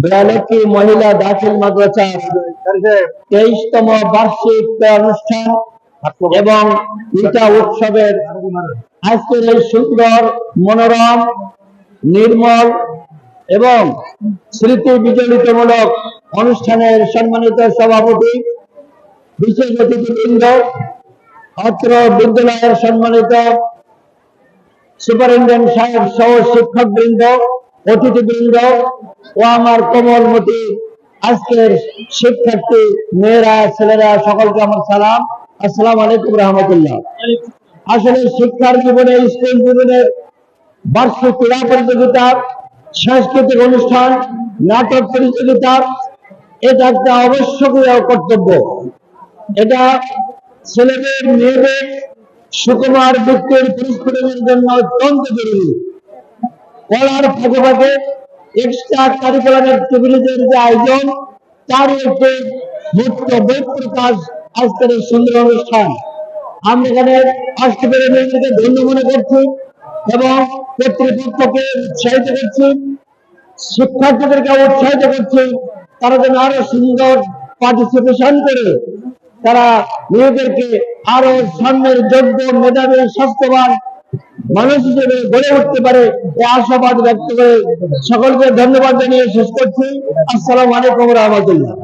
বেয়ালক্ষ্মী মহিলা দাখিল মাদ্রাসা তেইশতম বার্ষিক অনুষ্ঠান এবং উৎসবের আজকের এই সুন্দর মনোরম, নির্মল এবং স্মৃতি বিজড়িতমূলক অনুষ্ঠানের সম্মানিত সভাপতি, বিশেষ অতিথিবৃন্দ, অত্র বিদ্যালয়ের সম্মানিত সুপারিনটেন্ডেন্ট সাহেব সহ শিক্ষক বৃন্দ অতিথিবৃন্দ ও আমার কোমলমতি আজকের শিক্ষার্থী, মেয়েরা, ছেলেরা, সকলকে আমার সালাম। আসসালামু আলাইকুম রহমতুল্লাহ। আসলে শিক্ষার জীবনে, স্কুল জীবনে বার্ষিক ক্রীড়া প্রতিযোগিতা, সাংস্কৃতিক অনুষ্ঠান, নাটক প্রতিযোগিতা, এটা একটা আবশ্যকীয় কর্তব্য। এটা ছেলেদের, মেয়েদের সুকুমার ব্যক্তির পরিস্ফুটনের জন্য অত্যন্ত জরুরি। পড়ার ফাঁকে ফাঁকে এক্সট্রা অ্যাক্টিভিটিজের যে আয়োজন, তার একটি মুক্ত আজকের এই সুন্দর অনুষ্ঠান। আমরা এখানে আসতে পেরে ধন্য মনে করছি এবং কর্তৃপক্ষকে উৎসাহিত করছি, শিক্ষার্থীদেরকে উৎসাহিত করছি, তারা যেন আরও সুন্দর পার্টিসিপেশন করে, তারা নিজেদেরকে আরও সামনের যোগ্য, মেধাবী, স্বাস্থ্যবান মানুষ হিসেবে গড়ে উঠতে পারে। এ আশাবাদ ব্যক্ত করে সকলকে ধন্যবাদ জানিয়ে শেষ করছি। আসসালামু আলাইকুম রহমতুল্লাহ।